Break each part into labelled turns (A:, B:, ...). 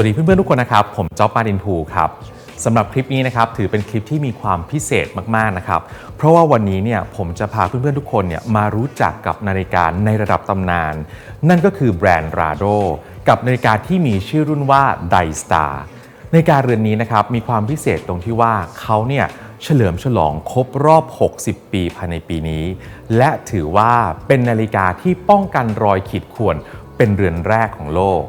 A: วัสดีเพื่อนๆทุกคนนะครับ ผมจ๊อบมาดินพูครับสำหรับคลิปนี้นะครับถือเป็นคลิปที่มีความพิเศษมากๆนะครับ เพราะว่าวันนี้เนี่ยผมจะพาเพื่อนๆทุกคนเนี่ยมารู้จักกับนาฬิกาในระดับตำนาน นั่นก็คือแบรนด์ Rado กับนาฬิกาที่มีชื่อรุ่นว่า d i s t a r นาฬิกาเรือนนี้นะครับมีความพิเศษตรงที่ว่าเขาเนี่ยเฉลิมฉลองครบรอบ 60 ปีภายในปีนี้ และถือว่าเป็นนาฬิกาที่ป้องกันรอยขีดข่วนเป็นเรือนแรกของโลก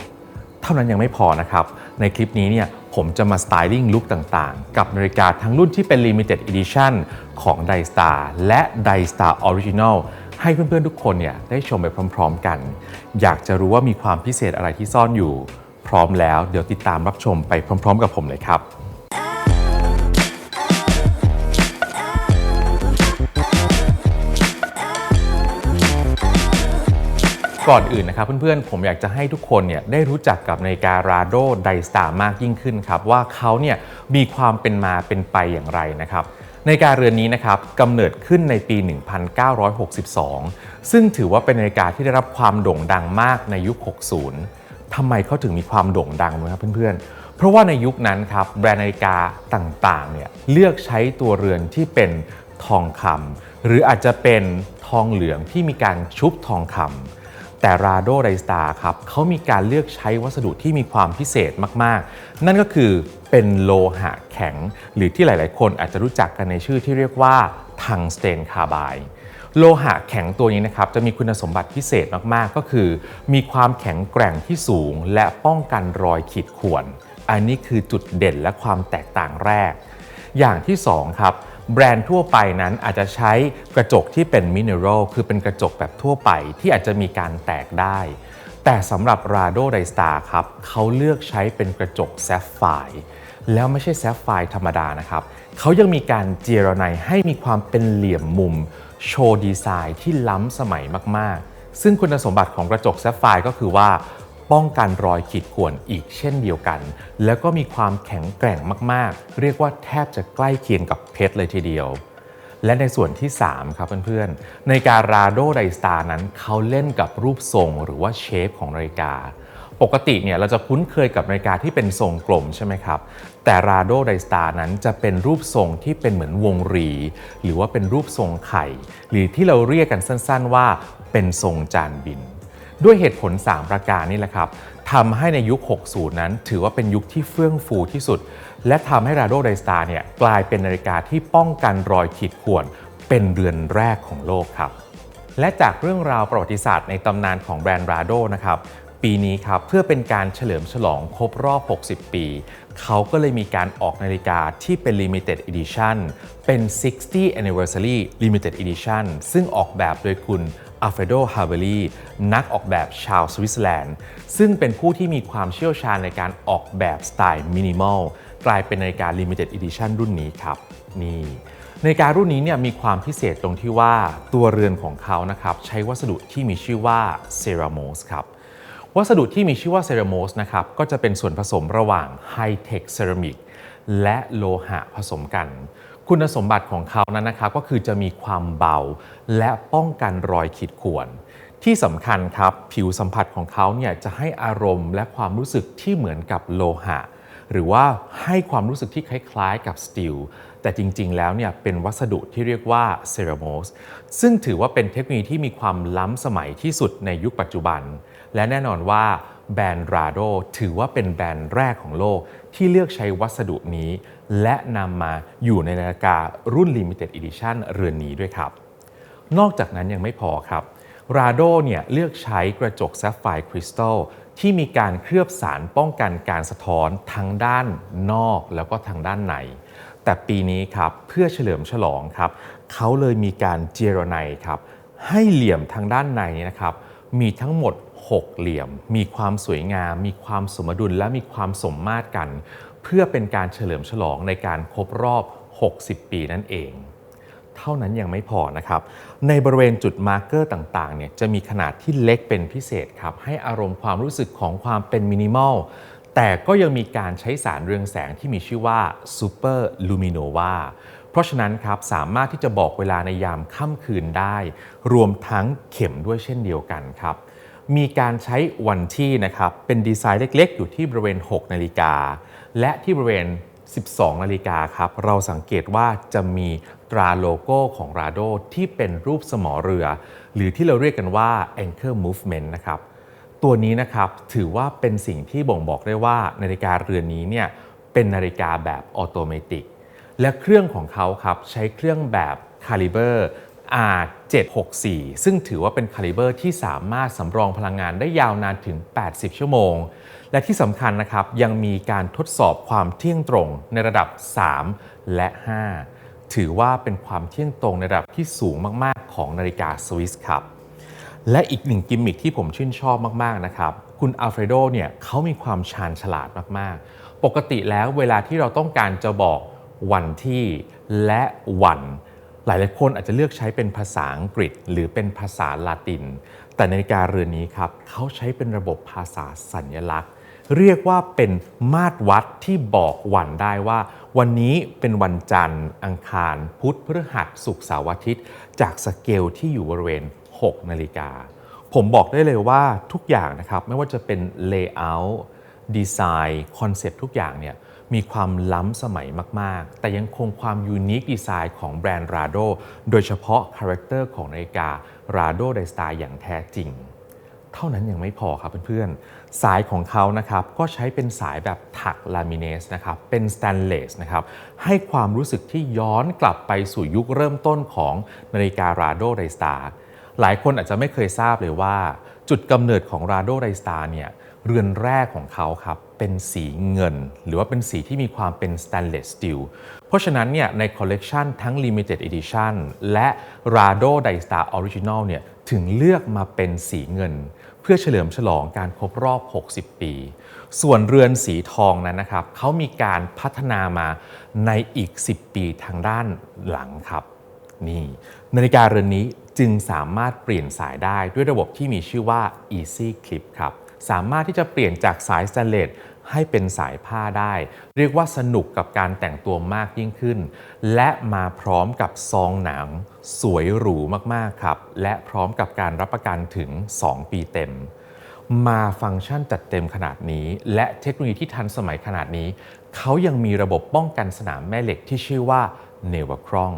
A: เท่านั้นยังไม่พอนะครับ ในคลิปนี้เนี่ยผมจะมาสไตลิ่งลุคต่างๆ กับนาฬิกาทั้งรุ่นที่เป็น Limited Edition ของ d i s t a r และ d i s t a r Original ให้เพื่อนๆทุกคนเนี่ยได้ชมไปพร้อมๆกัน อยากจะรู้ว่ามีความพิเศษอะไรที่ซ่อนอยู่ พร้อมแล้วเดี๋ยวติดตามรับชมไปพร้อมๆ กับผมเลยครับ ก่อนอื่นนะครับเพื่อนๆ ผมอยากจะให้ทุกคนเนี่ยได้รู้จักกับนาฬิการาโดไดสตาร์มากยิ่งขึ้นครับ ว่าเขาเนี่ยมีความเป็นมาเป็นไปอย่างไรนะครับนาฬิกาเรือนนี้นะครับกำเนิดขึ้นในปี 1962 ซึ่งถือว่าเป็นนาฬิกาที่ได้รับความโด่งดังมากในยุค 60 ทำไมเขาถึงมีความโด่งดังนะครับเพื่อนๆ เพราะว่าในยุคนั้นครับแบรนด์นาฬิกาต่างๆเนี่ยเลือกใช้ตัวเรือนที่เป็นทองคำหรืออาจจะเป็นทองเหลืองที่มีการชุบทองคำ แต่ Rado d i s t a r ครับเขามีการเลือกใช้วัสดุที่มีความพิเศษมาก ๆ นั่นก็คือเป็นโลหะแข็ง หรือที่หลาย ๆ คนอาจจะรู้จักกันในชื่อที่เรียกว่าทังสเตนคาร์บายโลหะแข็งตัวนี้นะครับจะมีคุณสมบัติพิเศษมาก ๆ ก็คือ มีความแข็งแกร่งที่สูง และป้องกันรอยขีดข่วน อันนี้คือจุดเด่นและความแตกต่างแรก อย่างที่2ครับ แบรนด์ทั่วไปนั้นอาจจะใช้กระจกที่เป็นมิเนอรัลคือเป็นกระจกแบบทั่วไปที่อาจจะมีการแตกได้ แต่สำหรับ Rado d i s t a r ครับเขาเลือกใช้เป็นกระจกแซฟไฟร์แล้วไม่ใช่แซฟไฟร์ธรรมดานะครับเขายังมีการเจรไนให้มีความเป็นเหลี่ยมมุม โชว์ดีไซน์ที่ล้ำสมัยมากๆ ซึ่งคุณสมบัติของกระจกแซฟไฟร์ก็คือว่า ป้องกันรอยขีดข่วนอีกเช่นเดียวกัน แล้วก็มีความแข็งแกร่งมากๆ เรียกว่าแทบจะใกล้เคียงกับเพชรเลยทีเดียว และในส่วนที่ 3 ครับเพื่อนๆ ในการราโดไดสตาร์นั้นเขาเล่นกับรูปทรงหรือว่าเชฟของนาฬิกาปกติเนี่ยเราจะคุ้นเคยกับนาฬิกาที่เป็นทรงกลมใช่ไหมครับ แต่ราโดไดสตาร์นั้นจะเป็นรูปทรงที่เป็นเหมือนวงรี หรือว่าเป็นรูปทรงไข่ หรือที่เราเรียกกันสั้นๆว่าเป็นทรงจานบิน ด้วยเหตุผล 3 ประการนี่แหละครับทำให้ในยุค 60 นั้น ถือว่าเป็นยุคที่เฟื่องฟูที่สุด และทำให้ Rado d i s t a r เนี่ยกลายเป็นนาฬิกาที่ป้องกันรอยขีดข่วน เป็นเรือนแรกของโลกครับและจากเรื่องราวประวัติศาสตร์ในตำนานของแบรนด์ Rado นะครับปีนี้ครับเพื่อเป็นการเฉลิมฉลองครบรอบ 60 ปี เขาก็เลยมีการออกนาฬิกาที่เป็น Limited Edition เป็น 60 Anniversary Limited Edition ซึ่งออกแบบโดยคุณ อัลเฟรโด ฮาเวลีนักออกแบบชาวสวิตเซอร์แลนด์ ซึ่งเป็นผู้ที่มีความเชี่ยวชาญในการออกแบบสไตล์มินิมอลกลายเป็นนาฬิกา Limited Edition รุ่นนี้ครับ นี่นาฬิการุ่นนี้เนี่ยมีความพิเศษตรงที่ว่าตัวเรือนของเขานะครับใช้วัสดุที่มีชื่อว่าเซราโมสครับวัสดุที่มีชื่อว่าเซราโมสนะครับก็จะเป็นส่วนผสมระหว่างไฮเทคเซรามิกและโลหะผสมกัน คุณสมบัติของเขานั้นนะครับก็คือจะมีความเบา และป้องกันรอยขีดข่วน ที่สำคัญครับผิวสัมผัสของเขาเนี่ยจะให้อารมณ์และความรู้สึกที่เหมือนกับโลหะ หรือว่าให้ความรู้สึกที่คล้ายๆ กับสตีลแต่จริงๆ แล้วเนี่ยเป็นวัสดุที่เรียกว่าเซราโมสซึ่งถือว่าเป็นเทคโนโลยีที่มีความล้ำสมัยที่สุดในยุคปัจจุบัน และแน่นอนว่า แบรนด์ Rado ถือว่าเป็นแบรนด์แรกของโลกที่เลือกใช้วัสดุนี้ และนำมาอยู่ในนาฬิการุ่น Limited Edition เรือนนี้ด้วยครับ นอกจากนั้นยังไม่พอครับ Rado เนี่ยเลือกใช้กระจกแซฟไฟร์คริสตัลที่มีการเคลือบสารป้องกันการสะท้อนทั้งด้านนอกแล้วก็ทางด้านใน แต่ปีนี้ครับเพื่อเฉลิมฉลองครับเขาเลยมีการเจรไนครับให้เหลี่ยมทางด้านในนี้นะครับมีทั้งหมด 6เหลี่ยม มีความสวยงาม มีความสมดุลและมีความสมมาตรกัน เพื่อเป็นการเฉลิมฉลองในการครบรอบ 60 ปีนั่นเอง เท่านั้นยังไม่พอนะครับ ในบริเวณจุดมาร์กเกอร์ต่างๆเนี่ยจะมีขนาดที่เล็กเป็นพิเศษครับ ให้อารมณ์ความรู้สึกของความเป็นมินิมอลแต่ก็ยังมีการใช้สารเรืองแสงที่มีชื่อว่า Super Luminova เพราะฉะนั้นครับสามารถที่จะบอกเวลาในยามค่ำคืนได้ รวมทั้งเข็มด้วยเช่นเดียวกันครับ มีการใช้วันที่นะครับเป็นดีไซน์เล็กๆ อยู่ที่บริเวณ 6 นาฬิกา และที่บริเวณ 12 นาฬิกาครับเราสังเกตว่าจะมีตราโลโก้ของ Rado ที่เป็นรูปสมอเรือ หรือที่เราเรียกกันว่า anchor movement นะครับตัวนี้นะครับถือว่าเป็นสิ่งที่บ่งบอกได้ว่านาฬิกาเรือนนี้เนี่ยเป็นนาฬิกาแบบออโตเมติกและเครื่องของเขาครับใช้เครื่องแบบคาลิเบอร์ 764 ซึ่งถือว่าเป็นคาลิเบอร์ที่สามารถสำรองพลังงานได้ยาวนานถึง 80 ชั่วโมง และที่สำคัญนะครับยังมีการทดสอบความเที่ยงตรงในระดับ 3 และ 5 ถือว่าเป็นความเที่ยงตรงในระดับที่สูงมาก ๆ ของนาฬิกาสวิสครับและอีกหนึ่งกิมมิคที่ผมชื่นชอบมาก ๆ นะครับ คุณอัลเฟรโดเนี่ยเขามีความชาญฉลาดมาก ๆ ปกติแล้วเวลาที่เราต้องการจะบอกวันที่และวัน หลายๆคนอาจจะเลือกใช้เป็นภาษาอังกฤษ หรือเป็นภาษาลาติน แต่นาฬิกาเรือนนี้ครับเขาใช้เป็นระบบภาษาสัญลักษณ์ เรียกว่าเป็นมาตรวัดที่บอกวันได้ว่า วันนี้เป็นวันจันทร์ อังคาร พุธพฤหัสศุกร์เสาร์อาทิตย์ จากสเกลที่อยู่บริเวณ 6 นาฬิกา ผมบอกได้เลยว่าทุกอย่างนะครับไม่ว่าจะเป็น Layout ดีไซน์คอนเซปต์ทุกอย่างเนี่ย มีความล้ำสมัยมาก ๆ แต่ยังคงความยูนิคดีไซน์ของแบรนด์ Rado โดยเฉพาะคาแรคเตอร์ของนาฬิกา Rado d y s t a r อย่างแท้จริง เท่านั้นยังไม่พอครับเพื่อนๆ สายของเขานะครับก็ใช้เป็นสายแบบถักลามิเนสนะครับเป็นสแตนเลสนะครับให้ความรู้สึกที่ย้อนกลับไปสู่ยุคเริ่มต้นของนาฬิการาโดไดสตาร์หลายคนอาจจะไม่เคยทราบเลยว่า จุดกำเนิดของราโดไดสตาร์เนี่ยเรือนแรกของเขาครับ เป็นสีเงิน หรือว่าเป็นสีที่มีความเป็น stainless steel เพราะฉะนั้นเนี่ยในคอลเลกชันทั้ง limited edition และ Rado d y s t a r Original เนี่ยถึงเลือกมาเป็นสีเงิน เพื่อเฉลิมฉลองการครบรอบ 60 ปี ส่วนเรือนสีทองนั้นนะครับเขามีการพัฒนามาในอีก 10 ปีทางด้านหลังครับนี่นาฬิกาเรือนนี้จึงสามารถเปลี่ยนสายได้ด้วยระบบที่มีชื่อว่า Easy Clip ครับ สามารถที่จะเปลี่ยนจากสายสแตนเลส ให้เป็นสายผ้าได้ เรียกว่าสนุกกับการแต่งตัวมากยิ่งขึ้น และมาพร้อมกับซองหนัง สวยหรูมากๆครับ และพร้อมกับการรับประกันถึง 2 ปีเต็ม มาฟังก์ชันจัดเต็มขนาดนี้ และเทคโนโลยีที่ทันสมัยขนาดนี้ เขายังมีระบบป้องกันสนามแม่เหล็กที่ชื่อว่าเนวครอง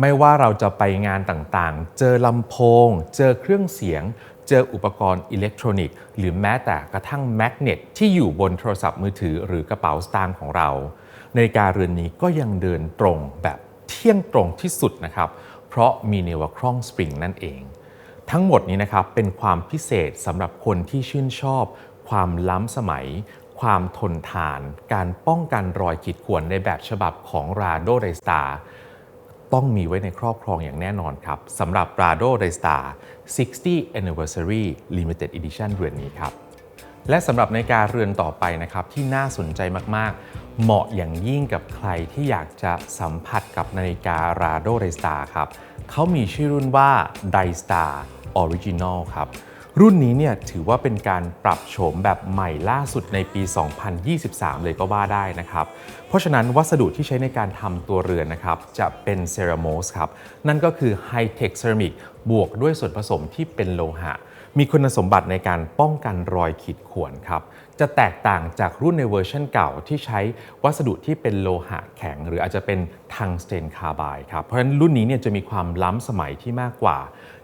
A: ไม่ว่าเราจะไปงานต่างๆ เจอลำโพง เจอเครื่องเสียงเจออุปกรณ์อิเล็กทรอนิกส์ หรือแม้แต่กระทั่งแมกเนตที่อยู่บนโทรศัพท์มือถือหรือกระเป๋าสตางค์ของเราในาฬิกาเรือนนี้ก็ยังเดินตรงแบบเที่ยงตรงที่สุดนะครับ เพราะมีเนวครองสปริงนั่นเอง ทั้งหมดนี้นะครับเป็นความพิเศษสำหรับคนที่ชื่นชอบ ความล้ำสมัย ความทนทาน การป้องกันรอยขีดข่วนในแบบฉบับของ Rado d y s t a r ต้ ต้องมีไว้ในครอบครองอย่างแน่นอนครับสำหรับ Rado d y s t a r 60 Anniversary Limited Edition เรือนนี้ครับ และสำหรับนาฬิกาเรือนต่อไปนะครับที่น่าสนใจมาก ๆ เหมาะอย่างยิ่งกับใครที่อยากจะสัมผัสกับนาฬิการาโดไดสตาร์ครับเขามีชื่อรุ่นว่า d y s t a r Original ครับ รุ่นนี้เนี่ยถือว่าเป็นการปรับโฉมแบบใหม่ล่าสุดในปี 2023 เลยก็ว่าได้นะครับ เพราะฉะนั้นวัสดุที่ใช้ในการทำตัวเรือนนะครับ จะเป็นเซราโมสครับ นั่นก็คือไฮเทคเซรามิกบวกด้วยส่วนผสมที่เป็นโลหะ มีคุณสมบัติในการป้องกันรอยขีดข่วนครับ จะแตกต่างจากรุ่นในเวอร์ชันเก่าที่ใช้วัสดุที่เป็นโลหะแข็ง หรืออาจจะเป็นทังสเตนคาร์บายครับ เพราะฉะนั้นรุ่นนี้เนี่ยจะมีความล้ำสมัยที่มากกว่า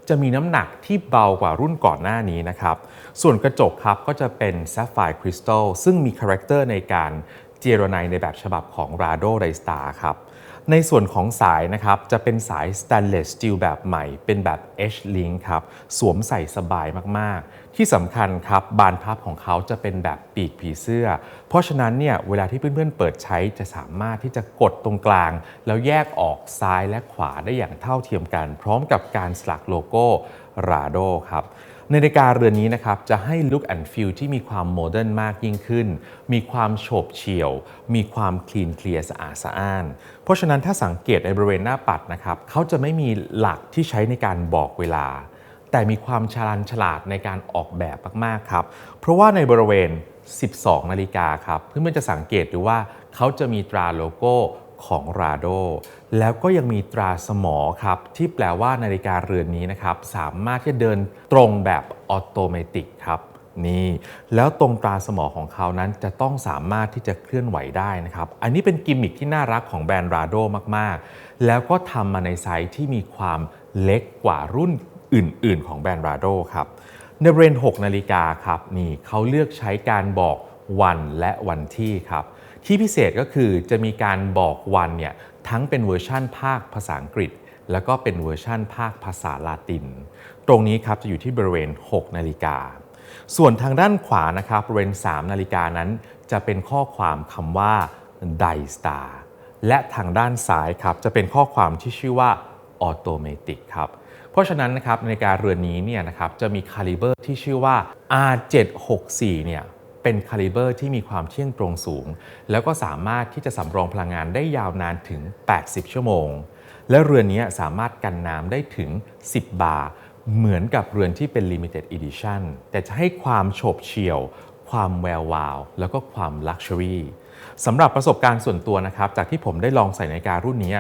A: จะมีน้ำหนักที่เบากว่ารุ่นก่อนหน้านี้นะครับ ส่วนกระจกครับก็จะเป็นแซฟไฟร์คริสตัลซึ่งมีคาแรคเตอร์ในการเจรไนในแบบฉบับของ Rado ไรสตาครับในส่วนของสายนะครับจะเป็นสาย stainless steel แบบใหม่ เป็นแบบ H link ครับ สวมใส่สบายมาก ๆ ที่สำคัญครับบานพับของเขาจะเป็นแบบปีกผีเสื้อ เพราะฉะนั้นเนี่ยเวลาที่เพื่อนๆเปิดใช้จะสามารถที่จะกดตรงกลาง แล้วแยกออกซ้ายและขวาได้อย่างเท่าเทียมกัน พร้อมกับการสลักโลโก้ Rado ครับนาฬิกาเรือนนี้นะครับจะให้ look and feel ที่มีความโมเดิร์นมากยิ่งขึ้น มีความโฉบเฉี่ยว มีความคลีนเคลียร์สะอาดสะอ้าน เพราะฉะนั้นถ้าสังเกตในบริเวณหน้าปัดนะครับเขาจะไม่มีหลักที่ใช้ในการบอกเวลา แต่มีความชาญฉลาดในการออกแบบมากๆครับ เพราะว่าในบริเวณ 12 นาฬิกาครับ เพื่อนๆจะสังเกตดูว่าเขาจะมีตราโลโก้ของ Rado แล้วก็ยังมีตราสมอครับที่แปลว่านาฬิกาเรือนนี้นะครับสามารถที่จะเดินตรงแบบออโตเมติกครับนี่แล้วตรงตราสมอของเขานั้นจะต้องสามารถที่จะเคลื่อนไหวได้นะครับ อันนี้เป็นกิมมิคที่น่ารักของแบรนด์ Rado มากๆ แล้วก็ทำมาในไซส์ที่มีความเล็กกว่ารุ่น อื่น ๆ ของแบรนด์ Rado ครับในบริเวณ6นาฬิกาครับนี่เขาเลือกใช้การบอกวันและวันที่ครับที่พิเศษก็คือจะมีการบอกวันเนี่ยทั้งเป็นเวอร์ชั่นภาคภาษาอังกฤษ แล้วก็เป็นเวอร์ชั่นภาคภาษาลาติน ตรงนี้ครับจะอยู่ที่บริเวณ 6 นาฬิกา ส่วนทางด้านขวานะครับบริเวณ 3 นาฬิกานั้น จะเป็นข้อความคำว่า Die Star และทางด้านซ้ายครับจะเป็นข้อความที่ชื่อว่า Automatic ครับ เพราะฉะนั้นนะครับนาฬิกาเรือนนี้เนี่ยนะครับจะมีคาลิเบอร์ที่ชื่อว่า R764 เนี่ยเป็นคาลิเบอร์ที่มีความเที่ยงตรงสูง แล้วก็สามารถที่จะสำรองพลังงานได้ยาวนานถึง 80 ชั่วโมง และเรือนนี้สามารถกันน้ำได้ถึง 10 บาร์เหมือนกับเรือนที่เป็น Limited Edition แต่จะให้ความโฉบเฉี่ยว ความแวววาว แล้วก็ความลักชัวรี่สำหรับประสบการณ์ส่วนตัวนะครับ จากที่ผมได้ลองใส่นาฬิการุ่นนี้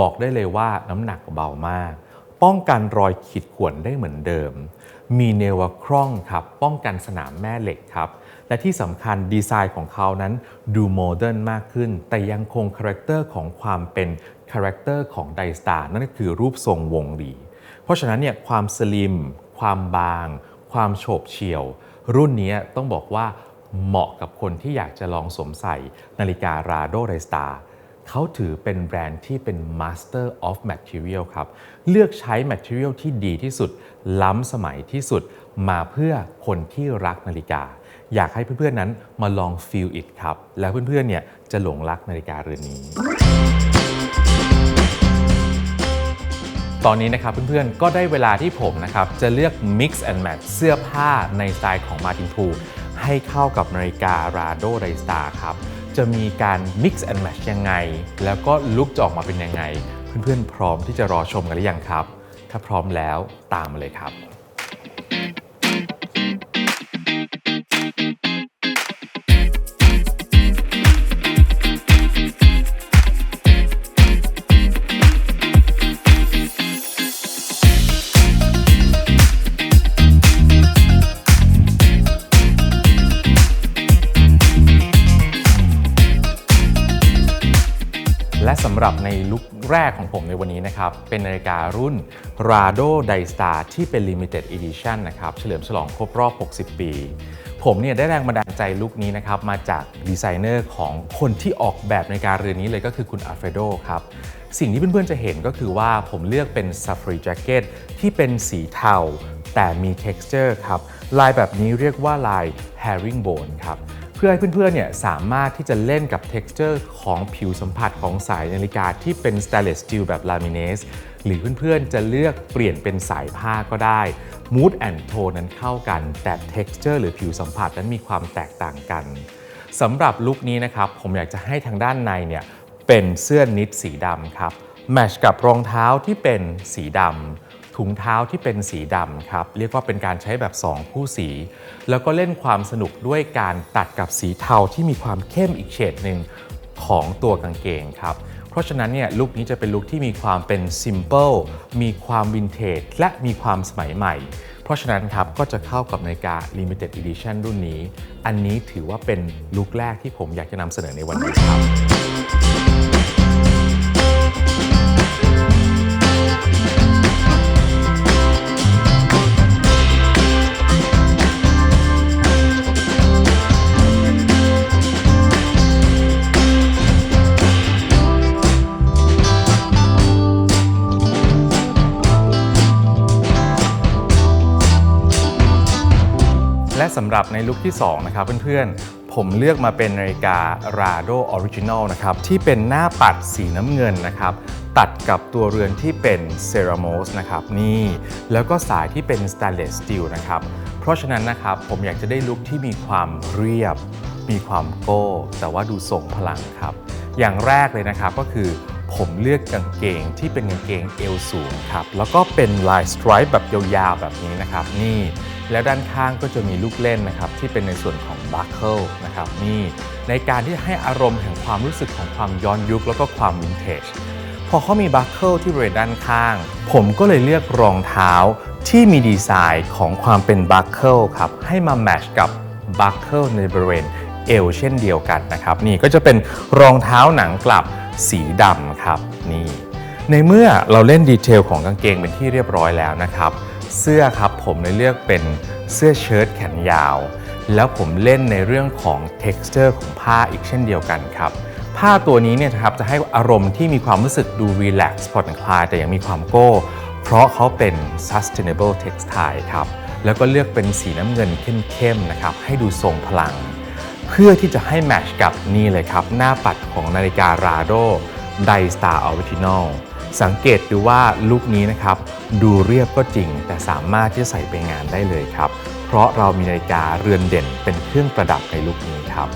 A: บอกได้เลยว่าน้ำหนักเบามาก ป้องกันรอยขีดข่วนได้เหมือนเดิม มีเนวคร่องครับป้องกันสนามแม่เหล็กครับ และที่สำคัญดีไซน์ของเขานั้นดูโมเดิร์นมากขึ้น แต่ยังคงคาแรคเตอร์ของความเป็นคาแรคเตอร์ของไดสตาร์นั่นก็คือรูปทรงวงรี เพราะฉะนั้นเนี่ยความสลิม ความบาง ความโฉบเฉี่ยว รุ่นนี้ต้องบอกว่าเหมาะกับคนที่อยากจะลองสวมใส่นาฬิการาโดไรสตาร์ เขาถือเป็นแบรนด์ที่เป็น Master of Material ครับ เลือกใช้ Material ที่ดีที่สุด ล้ำสมัยที่สุดมาเพื่อคนที่รักนาฬิกา อยากให้เพื่อนๆนั้นมาลอง feel it ครับ แล้วเพื่อนๆเนี่ยจะหลงรักนาฬิกาเรือนนี้ ตอนนี้นะครับเพื่อนๆก็ได้เวลาที่ผมนะครับ จะเลือก mix and match เสื้อผ้าในสไตล์ของ Martin p o o ให้เข้ากับนาฬิกา Rado r a y Star ครับ จะมีการ mix and match ยังไง แล้วก็ลุคจะออกมาเป็นยังไง เพื่อนๆ พร้อมที่จะรอชมกันหรือยังครับ ถ้าพร้อมแล้วตามมาเลยครับ หรับในลุคแรกของผมในวันนี้นะครับ เป็นนาฬิการุ่น Rado d i Star ที่เป็น Limited Edition นะครับเฉลิมฉลองครบรอบ 60 ปี ผมเนี่ยได้แรงบันดาลใจลุคนี้นะครับ มาจากดีไซเนอร์ของคนที่ออกแบบนาฬิกาเรือนนี้เลยก็คือคุณอัลเฟรโดครับสิ่งที่เพื่อนๆจะเห็นก็คือว่าผมเลือกเป็น Safari Jacket ที่เป็นสีเทาแต่มี texture ครับ ลายแบบนี้เรียกว่าลาย herringbone ครับ พื่อให้เพื่อนๆเนี่ยสามารถที่จะเล่นกับ texture ของผิวสัมผัสของสายนาฬิกาที่เป็น stainless steel แบบ laminate หรือเพื่อนๆจะเลือกเปลี่ยนเป็นสายผ้าก็ได้ mood and tone นั้นเข้ากัน แต่ texture หรือผิวสัมผัสนั้นมีความแตกต่างกันสำหรับลุคนี้นะครับ ผมอยากจะให้ทางด้านในเนี่ยเป็นเสื้อนิดสีดำครับแมชกับรองเท้าที่เป็นสีดำ ถุงเท้าที่เป็นสีดำครับ เรียกว่าเป็นการใช้แบบ 2 คู่สี แล้วก็เล่นความสนุกด้วยการตัดกับสีเทาที่มีความเข้มอีกเฉดหนึ่งของตัวกางเกงครับ เพราะฉะนั้นเนี่ยลุคนี้จะเป็นลุคที่มีความเป็น simple มีความวินเทจและมีความสมัยใหม่ เพราะฉะนั้นครับก็จะเข้ากับนาฬิกา limited edition รุ่นนี้ อันนี้ถือว่าเป็นลุคแรกที่ผมอยากจะนำเสนอในวันนี้ครับ สำหรับในลุคที่ 2 นะครับเพื่อนๆ ผมเลือกมาเป็นนาฬิกา Rado Original นะครับ ที่เป็นหน้าปัดสีน้ำเงินนะครับ ตัดกับตัวเรือนที่เป็น Ceramos นะครับนี่ แล้วก็สายที่เป็น Stainless Steel นะครับ เพราะฉะนั้นนะครับผมอยากจะได้ลุคที่มีความเรียบ มีความโก้ แต่ว่าดูทรงพลังครับ อย่างแรกเลยนะครับก็คือ ผมเลือกกางเกงที่เป็นกางเกงเอวสูงครับ แล้วก็เป็นลายสไตร์แบบยาวๆแบบนี้นะครับ นี่ แล้วด้านข้างก็จะมีลูกเล่นนะครับ ที่เป็นในส่วนของบัคเกิลนะครับ นี่ ในการที่ให้อารมณ์แห่งความรู้สึกของความย้อนยุคแล้วก็ความวินเทจ พอเขามีบัคเกิลที่บริเวณด้านข้าง ผมก็เลยเลือกรองเท้าที่มีดีไซน์ของความเป็นบัคเกิลครับ ให้มาแมทช์กับบัคเกิลในบริเวณเอวเช่นเดียวกันนะครับ นี่ก็จะเป็นรองเท้าหนังกลับ สีดำครับนี่ในเมื่อเราเล่นดีเทลของกางเกงเป็นที่เรียบร้อยแล้วนะครับ เสื้อครับผมเลยเลือกเป็นเสื้อเชิ้ตแขนยาว แล้วผมเล่นในเรื่องของ texture ของผ้าอีกเช่นเดียวกันครับผ้าตัวนี้เนี่ยครับจะให้อารมณ์ที่มีความรู้สึกดูรีแลกซ์ผ่อนคลายแต่ยังมีความโก้ เพราะเขาเป็น sustainable textile ครับแล้วก็เลือกเป็นสีน้ำเงินเข้มๆนะครับให้ดูทรงพลัง เพื่อที่จะให้แมชกับนี่เลยครับ หน้าปัดของนาฬิการาโดไดสตาร์ออริจินอลสังเกตดูว่าลุคนี้นะครับ ดูเรียบก็จริง แต่สามารถที่จะใส่ไปงานได้เลยครับ เพราะเรามีนาฬิกาเรือนเด่นเป็นเครื่องประดับในลุคนี้ครับ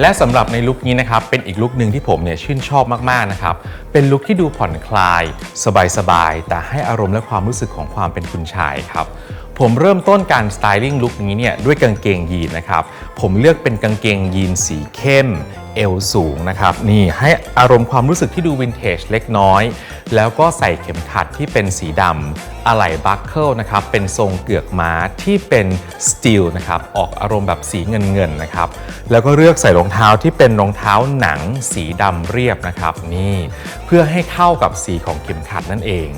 A: และสำหรับในลุคนี้นะครับเป็นอีกลุคหนึ่งที่ผมเนี่ยชื่นชอบมากๆนะครับเป็นลุคที่ดูผ่อนคลาย สบายๆแต่ให้อารมณ์และความรู้สึกของความเป็นคุณชายครับผมเริ่มต้นการสไตลิ่งลุคนี้เนี่ยด้วยกางเกงยีนนะครับ ผมเลือกเป็นกางเกงยีนสีเข้ม เอวสูงนะครับ นี่ให้อารมณ์ความรู้สึกที่ดูวินเทจเล็กน้อย แล้วก็ใส่เข็มขัดที่เป็นสีดำอะไหล่บัคเกิลนะครับ เป็นทรงเกือกม้าที่เป็นสตีลนะครับ ออกอารมณ์แบบสีเงินเงินนะครับ แล้วก็เลือกใส่รองเท้าที่เป็นรองเท้าหนังสีดำเรียบนะครับ นี่ เพื่อให้เข้ากับสีของเข็มขัดนั่นเอง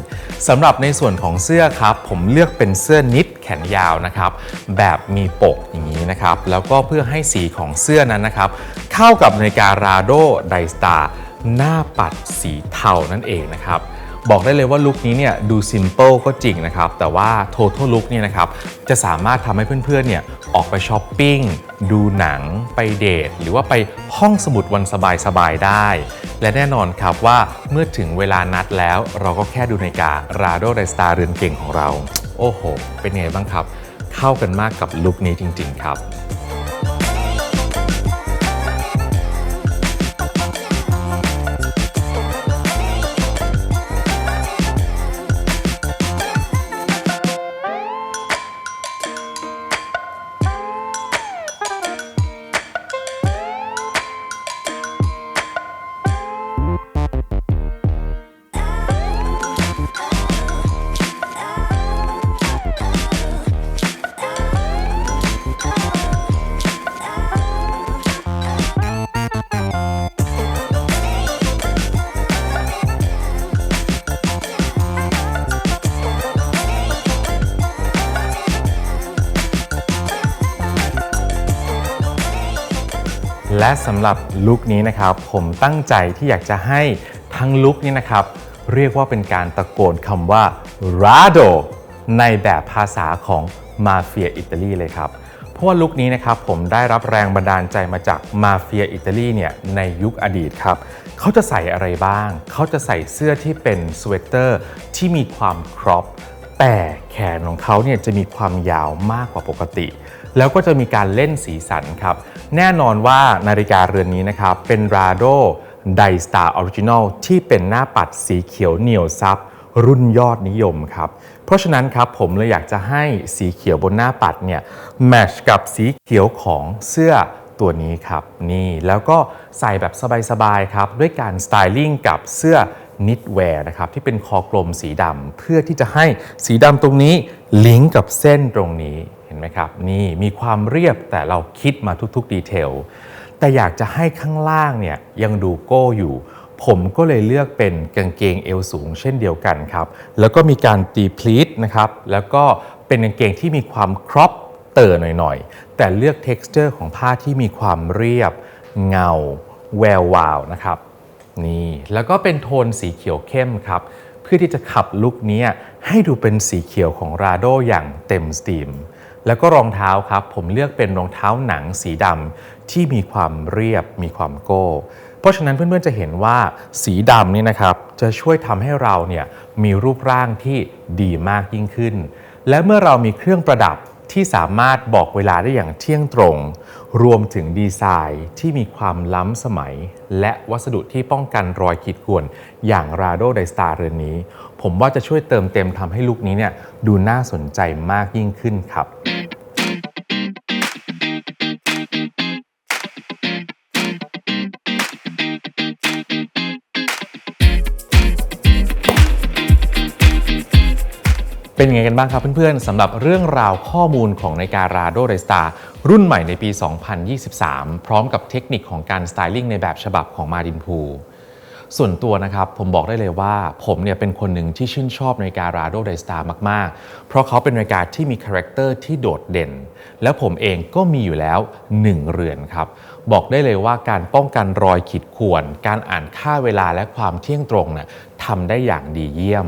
A: สำหรับในส่วนของเสื้อครับ ผมเลือกเป็นเสื้อนิด แขนยาวนะครับ แบบมีปกอย่างนี้นะครับ แล้วก็เพื่อให้สีของเสื้อนั้นนะครับ เข้ากับนาฬิการาโดไดสตาร์หน้าปัดสีเทานั่นเองนะครับบอกได้เลยว่าลุคนี้เนี่ยดูซิมเ l ิลก็จริงนะครับ แต่ว่า Total Look เนี่ยนะครับจะสามารถทำให้เพื่อนๆเนี่ยออกไปช้อปปิ้ง ดูหนัง ไปเดท หรือว่าไปห้องสมุดวันสบายๆได้ และแน่นอนครับว่าเมื่อถึงเวลานัดแล้วเราก็แค่ดูในาฬิการาโดไดสตาร์เรือนเก่งของเรา โอ้โห เป็นไงบ้างครับ เข้ากันมากกับลุคนี้จริง ๆ ครับ สำหรับลุคนี้นะครับผมตั้งใจที่อยากจะให้ทั้งลุคนี้นะครับเรียกว่าเป็นการตะโกนคำว่า Rado ในแบบภาษาของมาเฟียอิตาลีเลยครับ เพราะว่าลุคนี้นะครับผมได้รับแรงบันดาลใจมาจากมาเฟียอิตาลีเนี่ยในยุคอดีตครับ เขาจะใส่อะไรบ้าง เขาจะใส่เสื้อที่เป็นสเวตเตอร์ที่มีความครอปแต่แขนของเขาเนี่ยจะมีความยาวมากกว่าปกติ แล้วก็จะมีการเล่นสีสันครับ แน่นอนว่านาฬิกาเรือนนี้นะครับ เป็น Rado Die Star Original ที่เป็นหน้าปัดสีเขียวเหนียวซับรุ่นยอดนิยมครับ เพราะฉะนั้นครับผมเลยอยากจะให้สีเขียวบนหน้าปัดเนี่ยแมทช์กับสีเขียวของเสื้อตัวนี้ครับนี่แล้วก็ใส่แบบสบายๆครับ ด้วยการสไตลิ่งกับเสื้อนิดแวร์นะครับที่เป็นคอกลมสีดำเพื่อที่จะให้สีดำตรงนี้ลิงก์กับเส้นตรงนี้ ห็นไหมครับ นี่มีความเรียบแต่เราคิดมาทุกๆดีเทลแต่อยากจะให้ข้างล่างเนี่ยยังดูโก้อยู่ ผมก็เลยเลือกเป็นกางเกงเอวสูงเช่นเดียวกันครับ แล้วก็มีการตีพลีทนะครับ แล้วก็เป็นกางเกงที่มีความครอปเตอร์หน่อยๆ แต่เลือก t e x t อร์ของผ้าที่มีความเรียบ เงา แวววาวนะครับนี่แล้วก็เป็นโทนสีเขียวเข้มครับ เพื่อที่จะขับลุคนี้ให้ดูเป็นสีเขียวของราโดอย่างเต็มสตรีม แล้วก็รองเท้าครับ ผมเลือกเป็นรองเท้าหนังสีดำที่มีความเรียบมีความโก้ เพราะฉะนั้นเพื่อนๆจะเห็นว่าสีดำนี่นะครับจะช่วยทำให้เราเนี่ยมีรูปร่างที่ดีมากยิ่งขึ้น และเมื่อเรามีเครื่องประดับที่สามารถบอกเวลาได้อย่างเที่ยงตรง รวมถึงดีไซน์ที่มีความล้ำสมัย และวัสดุที่ป้องกันรอยขีดข่วน อย่าง Rado d i s t a r เรือนนี้ ผมว่าจะช่วยเติมเต็มทำให้ลุคนี้เนี่ยดูน่าสนใจมากยิ่งขึ้นครับ เป็นยังไงกันบ้างครับเพื่อนๆสำหรับเรื่องราวข้อมูลของนาฬิการาโดเรสตาร์รุ่นใหม่ในปี 2023 พร้อมกับเทคนิคของการสไตลิ่งในแบบฉบับของมาดินพูส่วนตัวนะครับผมบอกได้เลยว่าผมเนี่ยเป็นคนหนึ่งที่ชื่นชอบนาฬิการาโดเรสตาร์มาก ๆ เพราะเขาเป็นนาฬิกาที่มีคาแรคเตอร์ที่โดดเด่น แล้วผมเองก็มีอยู่แล้ว 1 เรือนครับ บอกได้เลยว่าการป้องกันรอยขีดข่วน การอ่านค่าเวลาและความเที่ยงตรงเนี่ยทำได้อย่างดีเยี่ยม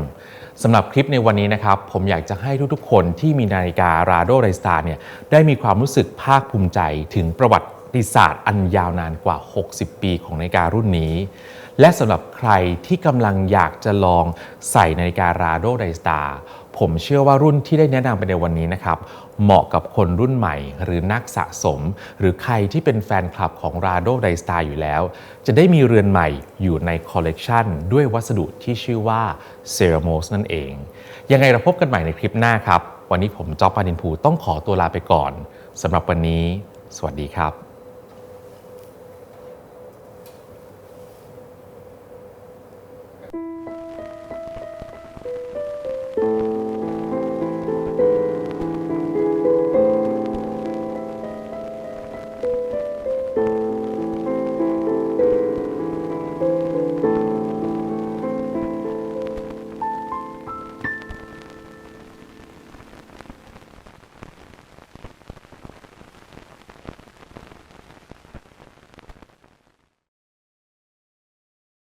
A: สำหรับคลิปในวันนี้นะครับผมอยากจะให้ทุกๆ คนที่มีนาฬิการาโดไรสตาร์เนี่ยได้มีความรู้สึกภาคภูมิใจถึงประวัติศาสตร์อันยาวนานกว่า 60 ปีของนาฬิการุ่นนี้ และสำหรับใครที่กำลังอยากจะลองใส่นาฬิการาโดไรสตาร์ ผมเชื่อว่ารุ่นที่ได้แนะนำไปในวันนี้นะครับ เหมาะกับคนรุ่นใหม่ หรือนักสะสม หรือใครที่เป็นแฟนคลับของ r a d o d i s t a r อยู่แล้ว จะได้มีเรือนใหม่อยู่ในคอลเลกชันด้วยวัสดุที่ชื่อว่า c e r a m o s นั่นเอง ยังไงเราพบกันใหม่ในคลิปหน้าครับ วันนี้ผมจอปปานินภูต้องขอตัวลาไปก่อนสำหรับวันนี้ สวัสดีครับ